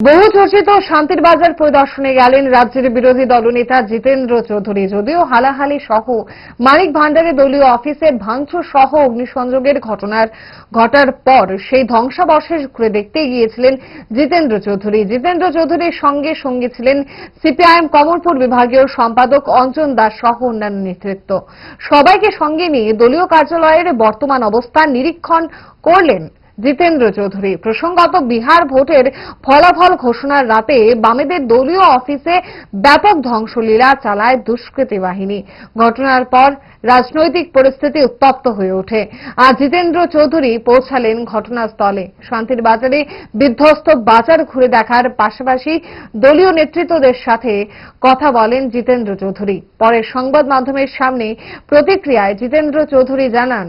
বহু চর্চিত শান্তির বাজার পরিদর্শনে গেলেন রাজ্যের বিরোধী দলনেতা জিতেন্দ্র চৌধুরী। যদিও হালাহালি সহ মানিক ভান্ডারে দলীয় অফিসে ভাঙচুর সহ অগ্নিসংযোগের ঘটনার ঘটার পর সেই ধ্বংসাবশেষ ঘুরে দেখতে গিয়েছিলেন জিতেন্দ্র চৌধুরী। জিতেন্দ্র চৌধুরীর সঙ্গে সঙ্গে ছিলেন সিপিআইএম কমলপুর বিভাগীয় সম্পাদক অঞ্জন দাস সহ অন্যান্য নেতৃত্ব। সবাইকে সঙ্গে নিয়ে দলীয় কার্যালয়ের বর্তমান অবস্থা নিরীক্ষণ করলেন জিতেন্দ্র চৌধুরী। প্রসঙ্গত বিহার ভোটের ফলাফল ঘোষণার রাতে বামেদের দলীয় অফিসে ব্যাপক ধ্বংসলীলা চালায় দুষ্কৃতী বাহিনী। ঘটনার পর রাজনৈতিক পরিস্থিতি উত্তপ্ত হয়ে ওঠে। আর জিতেন্দ্র চৌধুরী পৌঁছালেন ঘটনাস্থলে। শান্তির বাজারে বিধ্বস্ত বাজার ঘুরে দেখার পাশাপাশি দলীয় নেতৃত্বদের সাথে কথা বলেন জিতেন্দ্র চৌধুরী। পরে সংবাদ মাধ্যমের সামনে প্রতিক্রিয়ায় জিতেন্দ্র চৌধুরী জানান